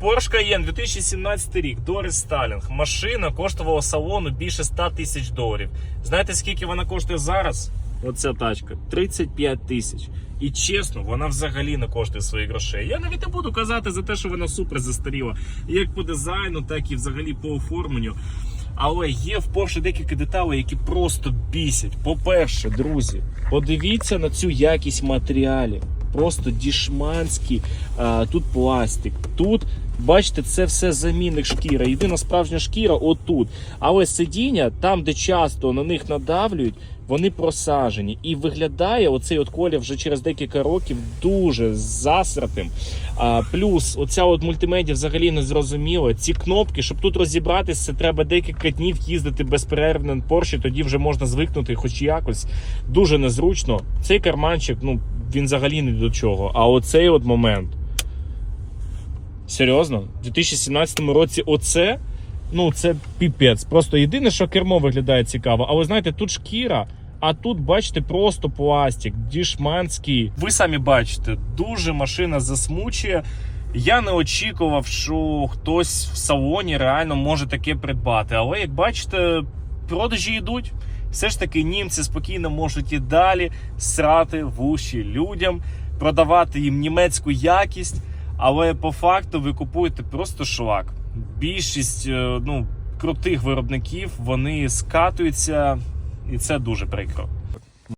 Porsche Cayenne 2017 рік, Доріс Сталінг. Машина коштувала салону більше 100 тисяч доларів. Знаєте, скільки вона коштує зараз? Оця тачка 35 тисяч. І чесно, вона взагалі не коштує своїх грошей. Я навіть не буду казати за те, що вона супер застаріла. Як по дизайну, так і взагалі по оформленню. Але є в Porsche декілька деталей, які просто бісять. По-перше, друзі, подивіться на цю якість матеріалів. Просто дішманський тут пластик. Тут, бачите, це все замінник шкіра. Єдина справжня шкіра отут. Але сидіння, там, де часто на них надавлюють, вони просажені. І виглядає оцей от колір вже через декілька років дуже засратим. А, плюс оця от мультимедіа взагалі не зрозуміла. Ці кнопки, щоб тут розібратися, треба декілька днів їздити безперервно на Porsche, тоді вже можна звикнути, хоч якось. Дуже незручно. Цей карманчик, ну він взагалі не до чого. А оцей от момент. Серйозно, в 2017 році оце. Ну, це піпець. Просто єдине, що кермо виглядає цікаво. Але знаєте, тут шкіра, а тут, бачите, просто пластик, дішманський. Ви самі бачите, дуже машина засмучує. Я не очікував, що хтось в салоні реально може таке придбати. Але як бачите, продажі йдуть. Все ж таки, німці спокійно можуть і далі срати в уші людям, продавати їм німецьку якість. Але по факту ви купуєте просто шлак. Більшість е, ну, крутих виробників вони скатуються, і це дуже прикро.